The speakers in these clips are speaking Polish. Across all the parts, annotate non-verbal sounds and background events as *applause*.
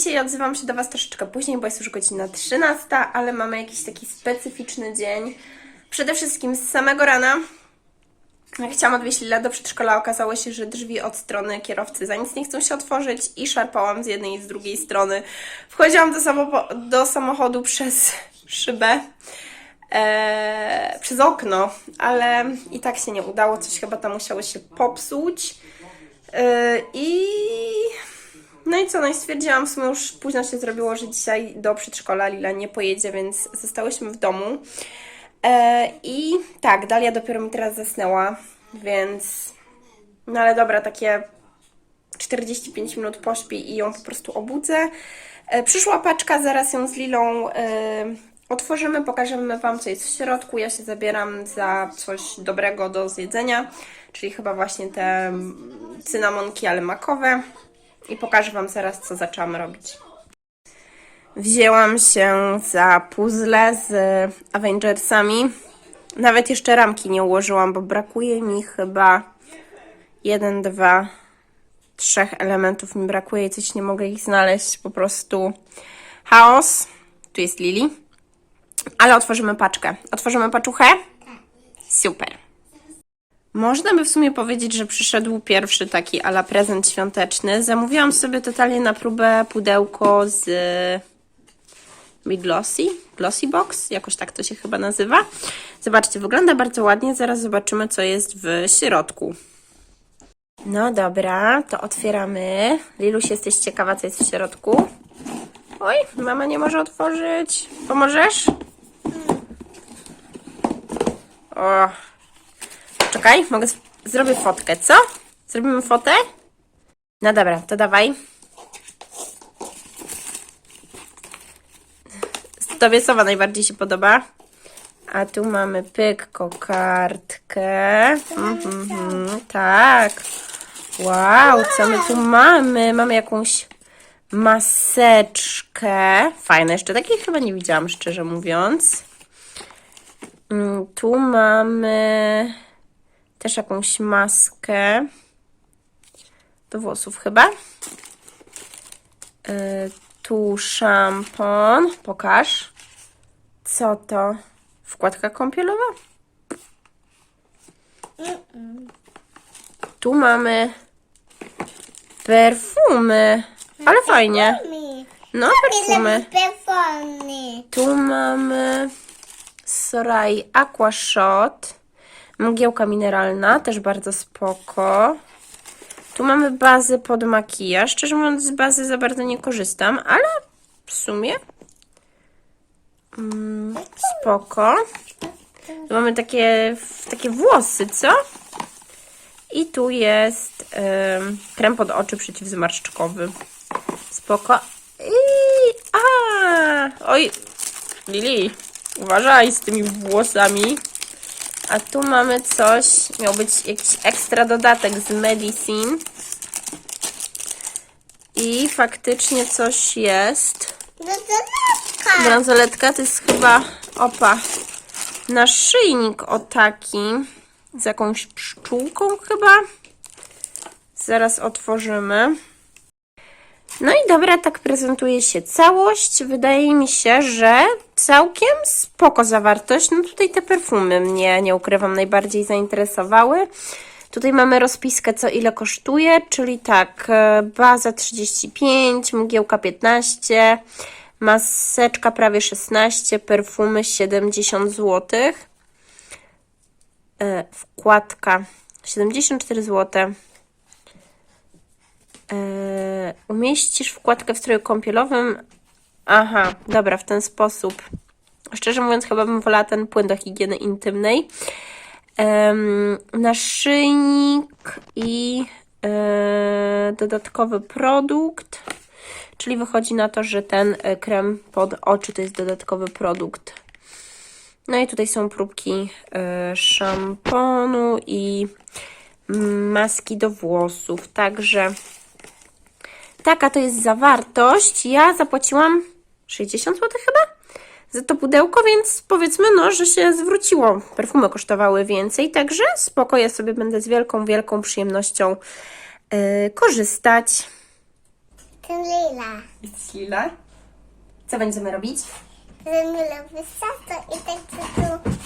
Dzisiaj odzywam się do Was troszeczkę później, bo jest już godzina 13, ale mamy jakiś taki specyficzny dzień. Przede wszystkim z samego rana, chciałam odwieźć Lilę do przedszkola, okazało się, że drzwi od strony kierowcy za nic nie chcą się otworzyć i szarpałam z jednej i z drugiej strony. Wchodziłam do, samopo- do samochodu przez szybę, e, przez okno, ale i tak się nie udało, coś chyba tam musiało się popsuć. E, I no i co, no i stwierdziłam, w sumie już późno się zrobiło, że dzisiaj do przedszkola Lila nie pojedzie, więc zostałyśmy w domu. E, I tak, Dalia dopiero mi teraz zasnęła, więc... No ale dobra, takie 45 minut pośpi i ją po prostu obudzę. E, przyszła paczka, zaraz ją z Lilą e, otworzymy, pokażemy Wam, co jest w środku. Ja się zabieram za coś dobrego do zjedzenia, czyli chyba właśnie te mm, cynamonki, ale makowe. I pokażę Wam zaraz, co zaczęłam robić. Wzięłam się za puzzle z Avengersami. Nawet jeszcze ramki nie ułożyłam, bo brakuje mi chyba jeden, dwa, trzech elementów mi brakuje i coś nie mogę ich znaleźć. Po prostu chaos. Tu jest Lili. Ale otworzymy paczkę. Otworzymy paczuchę? Super. Można by w sumie powiedzieć, że przyszedł pierwszy taki ala prezent świąteczny. Zamówiłam sobie totalnie na próbę pudełko z Big Glossy, Glossy Box, jakoś tak to się chyba nazywa. Zobaczcie, wygląda bardzo ładnie. Zaraz zobaczymy, co jest w środku. No dobra, to otwieramy. Liluś, jesteś ciekawa, co jest w środku? Oj, mama nie może otworzyć. Pomożesz? O, Czekaj, mogę. Zrobię fotkę, co? Zrobimy fotę? No dobra, to dawaj. Tobie sowa najbardziej się podoba. A tu mamy pyk, kokardkę. Mhm, mhm, tak. Wow, co my tu mamy? Mamy jakąś maseczkę. Fajne, jeszcze takiej chyba nie widziałam, szczerze mówiąc. Mm, Tu mamy też jakąś maskę do włosów chyba. Yy, tu szampon. Pokaż. Co to? Wkładka kąpielowa? Tu mamy perfumy. Ale fajnie. No, perfumy. Perfumy. Tu mamy Sorai Aqua Shot. Mgiełka mineralna, też bardzo spoko. Tu mamy bazę pod makijaż. Szczerze mówiąc, z bazy za bardzo nie korzystam, ale w sumie mm, spoko. Tu mamy takie, takie włosy, co? I tu jest em, krem pod oczy przeciwzmarszczkowy. Spoko. I a, oj, Lili, uważaj z tymi włosami. A tu mamy coś, miał być jakiś ekstra dodatek z Medicine. I faktycznie coś jest. Bransoletka. Bransoletka to jest chyba, opa, naszyjnik o taki, z jakąś pszczółką chyba. Zaraz otworzymy. No i dobra, tak prezentuje się całość. Wydaje mi się, że całkiem spoko zawartość. No tutaj te perfumy mnie, nie ukrywam, najbardziej zainteresowały. Tutaj mamy rozpiskę, co ile kosztuje, czyli tak, e, baza 35, mgiełka 15, maseczka prawie 16, perfumy 70 zł, e, wkładka 74 zł. E, umieścisz wkładkę w stroju kąpielowym. Aha, dobra, w ten sposób. Szczerze mówiąc, chyba bym wolała ten płyn do higieny intymnej. Naszyjnik i e, dodatkowy produkt. Czyli wychodzi na to, że ten e, krem pod oczy to jest dodatkowy produkt. No i tutaj są próbki e, szamponu i maski do włosów. Także taka to jest zawartość. Ja zapłaciłam 60 zł chyba za to pudełko, więc powiedzmy, no, że się zwróciło. Perfumy kosztowały więcej, także spoko, ja sobie będę z wielką, wielką przyjemnością yy, korzystać. Jestem Lila. Jesteś Lila? Co będziemy robić? Zemyla wysato i tak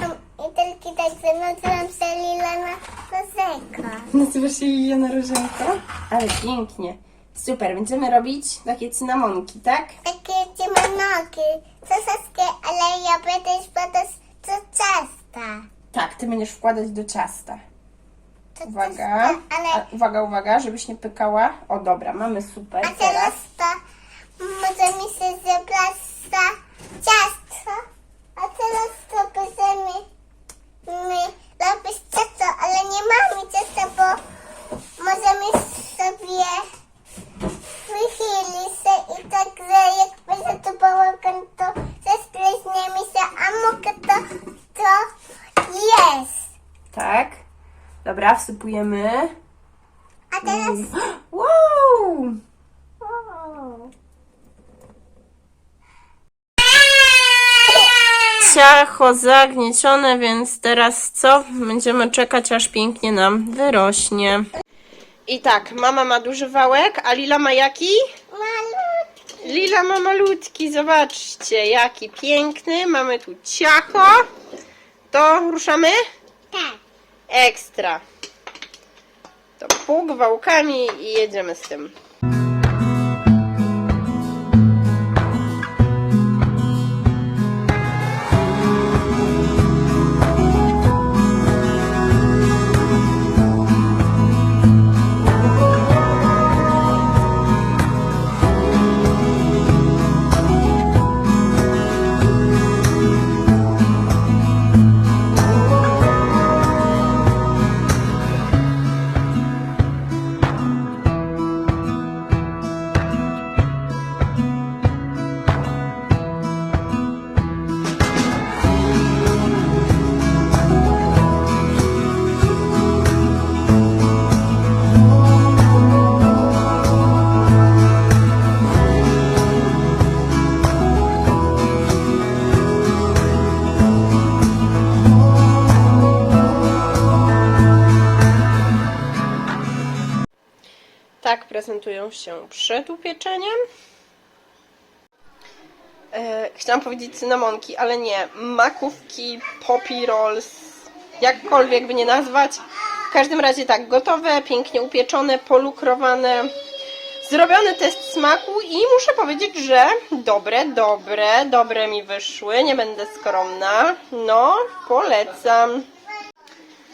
są i tylko tak zanosiłam się Lila na kozeka. Nazywasz się Liliana Różenko? Ale pięknie. Super, będziemy robić takie cynamonki, tak? Takie nogi, sosowskie, ale ja będę składać do ciasta. Tak, ty będziesz wkładać do ciasta. Uwaga. ale... A, uwaga, uwaga, żebyś nie pykała. O, dobra, mamy super. A Teraz. to może mi się zebrać za ciasto. A teraz to będziemy my robić ciasto, ale nie mamy ciasta, bo możemy sobie wychylić się i tak, że jak będzie to bałagan, to zespleśniemy się, a mogę to, to jest. Tak. Dobra, wsypujemy. A teraz... Wow! *gasps* Wow. Ciacho zagniecione, więc teraz co? Będziemy czekać, aż pięknie nam wyrośnie. I tak, mama ma duży wałek, a Lila ma jaki? Malutki. Lila ma malutki, zobaczcie, jaki piękny. Mamy tu ciacho. To ruszamy? Tak. Ekstra. To pług wałkami i jedziemy z tym. Prezentują się przed upieczeniem. E, chciałam powiedzieć cynamonki, ale nie. Makówki, poppy rolls, jakkolwiek by nie nazwać. W każdym razie tak, gotowe, pięknie upieczone, polukrowane. Zrobiony test smaku i muszę powiedzieć, że dobre, dobre, dobre mi wyszły. Nie będę skromna. No, polecam.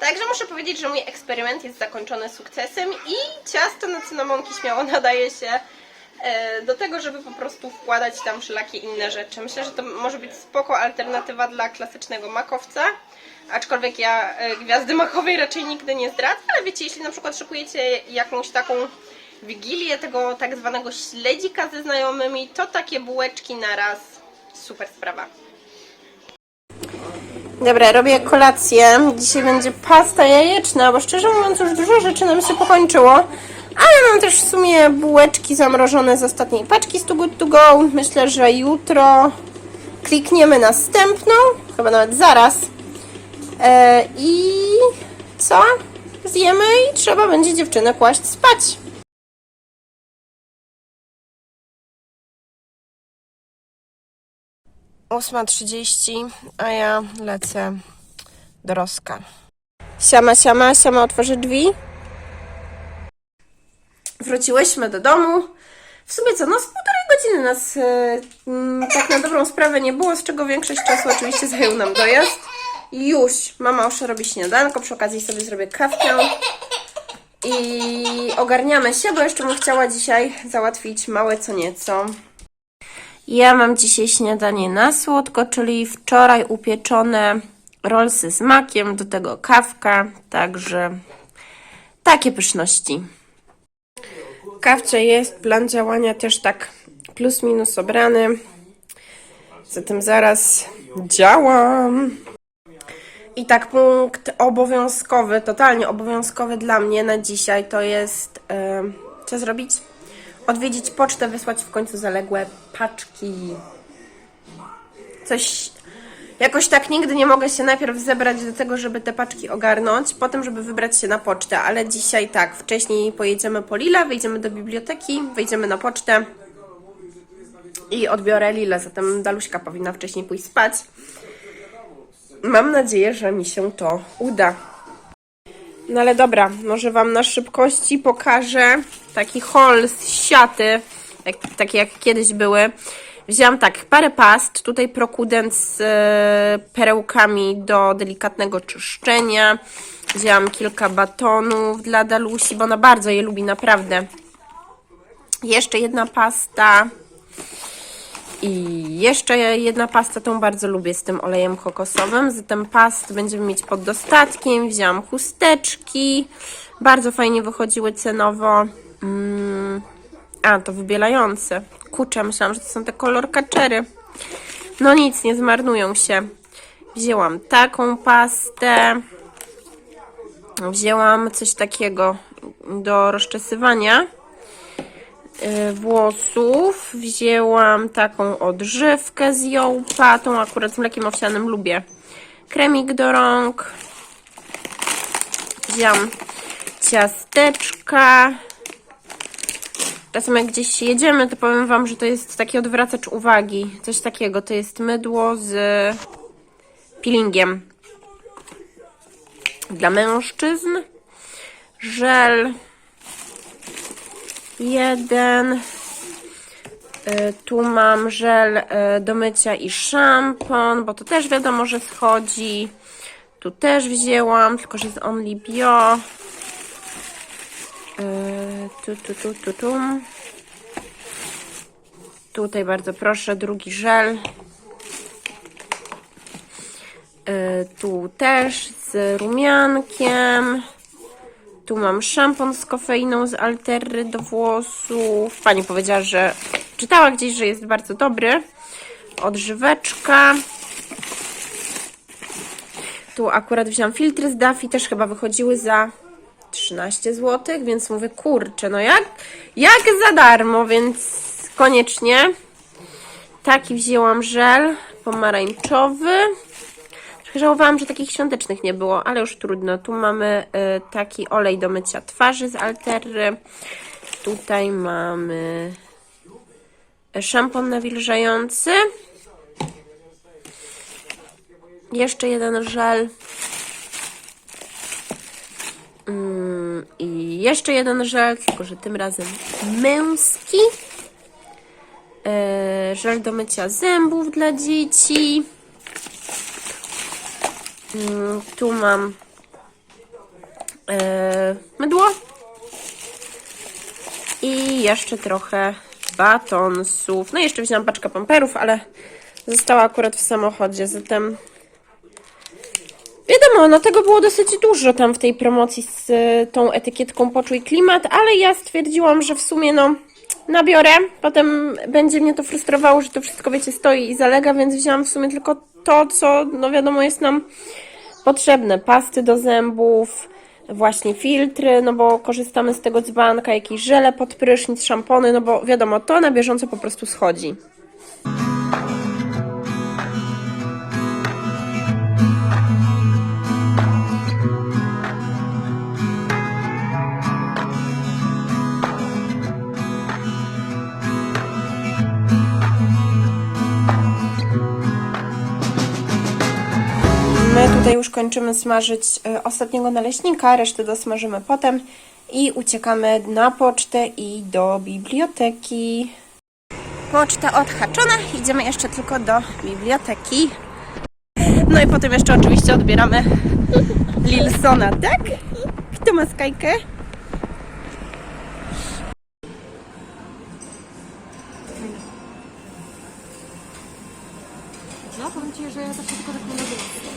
Także muszę powiedzieć, że mój eksperyment jest zakończony sukcesem i ciasto na cynamonki śmiało nadaje się e, do tego, żeby po prostu wkładać tam wszelakie inne rzeczy. Myślę, że to może być spoko alternatywa dla klasycznego makowca, aczkolwiek ja e, gwiazdy makowej raczej nigdy nie zdradzę, ale wiecie, jeśli na przykład szykujecie jakąś taką wigilię tego tak zwanego śledzika ze znajomymi, to takie bułeczki na raz, super sprawa. Dobra, robię kolację. Dzisiaj będzie pasta jajeczna, bo szczerze mówiąc już dużo rzeczy nam się pokończyło. Ale mam też w sumie bułeczki zamrożone z ostatniej paczki z Too Good To Go. Myślę, że jutro klikniemy następną, chyba nawet zaraz. E, I co? Zjemy i trzeba będzie dziewczynę kłaść spać. Ósma trzydzieści, a ja lecę do Roska. Siama, siama, siama otworzy drzwi. Wróciłyśmy do domu. W sumie co, no z półtorej godziny nas e, tak na dobrą sprawę nie było, z czego większość czasu oczywiście zajął nam dojazd. Już mama już robi śniadanko, przy okazji sobie zrobię kawkę. I ogarniamy się, bo jeszcze bym chciała dzisiaj załatwić małe co nieco. Ja mam dzisiaj śniadanie na słodko, czyli wczoraj upieczone rolsy z makiem, do tego kawka, także takie pyszności. Kawcze jest, plan działania też tak plus minus obrany, zatem zaraz działam. I tak punkt obowiązkowy, totalnie obowiązkowy dla mnie na dzisiaj to jest, e, co zrobić? Odwiedzić pocztę, wysłać w końcu zaległe paczki. Coś Jakoś tak nigdy nie mogę się najpierw zebrać do tego, żeby te paczki ogarnąć, potem, żeby wybrać się na pocztę, ale dzisiaj tak, wcześniej pojedziemy po Lila, wyjdziemy do biblioteki, wejdziemy na pocztę i odbiorę Lilę, zatem Daluśka powinna wcześniej pójść spać. Mam nadzieję, że mi się to uda. No ale dobra, może Wam na szybkości pokażę taki haul z siaty, jak, takie jak kiedyś były. Wzięłam tak, parę past, tutaj prokudent z e, perełkami do delikatnego czyszczenia. Wzięłam kilka batonów dla Dalusi, bo ona bardzo je lubi, naprawdę. Jeszcze jedna pasta. I jeszcze jedna pasta, tą bardzo lubię z tym olejem kokosowym. Zatem past będziemy mieć pod dostatkiem. Wzięłam chusteczki. Bardzo fajnie wychodziły cenowo. Mm. A, to wybielające. Kurczę, myślałam, że to są te kolor kaczery. No nic, nie zmarnują się. Wzięłam taką pastę. Wzięłam coś takiego do rozczesywania włosów. Wzięłam taką odżywkę z jołpa. Tą akurat z mlekiem owsianym lubię. Kremik do rąk. Wzięłam ciasteczka. Czasem jak gdzieś jedziemy, to powiem Wam, że to jest taki odwracacz uwagi. Coś takiego. To jest mydło z peelingiem. Dla mężczyzn. Żel. Jeden. Y, Tu mam żel y, do mycia i szampon, bo to też wiadomo, że schodzi. Tu też wzięłam, tylko że jest Only Bio. Y, Tu, tu, tu, tu, tu. Tutaj bardzo proszę, drugi żel. Y, Tu też z rumiankiem. Tu mam szampon z kofeiną z Alterry do włosów. Pani powiedziała, że czytała gdzieś, że jest bardzo dobry. Odżyweczka. Tu akurat wziąłam filtry z Daffy, też chyba wychodziły za 13 zł, więc mówię, kurczę, no jak, jak za darmo, więc koniecznie. Taki wzięłam żel pomarańczowy. Żałowałam, że takich świątecznych nie było, ale już trudno. Tu mamy y, taki olej do mycia twarzy z Alterry. Tutaj mamy szampon nawilżający. Jeszcze jeden żel. Mm, I jeszcze jeden żel, tylko że tym razem męski. E, żel do mycia zębów dla dzieci. Mm, Tu mam e, mydło i jeszcze trochę batonsów. No i jeszcze wziąłam paczkę pamperów, ale została akurat w samochodzie, zatem wiadomo, no tego było dosyć dużo tam w tej promocji z tą etykietką Poczuj Klimat, ale ja stwierdziłam, że w sumie no nabiorę, potem będzie mnie to frustrowało, że to wszystko wiecie stoi i zalega, więc wzięłam w sumie tylko to, co no wiadomo jest nam potrzebne. Pasty do zębów, właśnie filtry, no bo korzystamy z tego dzbanka, jakieś żele pod prysznic, szampony, no bo wiadomo, to na bieżąco po prostu schodzi. Tutaj już kończymy smażyć e, ostatniego naleśnika, resztę dosmażymy potem i uciekamy na pocztę i do biblioteki. Poczta odhaczona, idziemy jeszcze tylko do biblioteki. No i potem jeszcze oczywiście odbieramy Lilsona, tak? Kto ma skajkę? No, powiem Ci, że ja zawsze tylko tak mówię.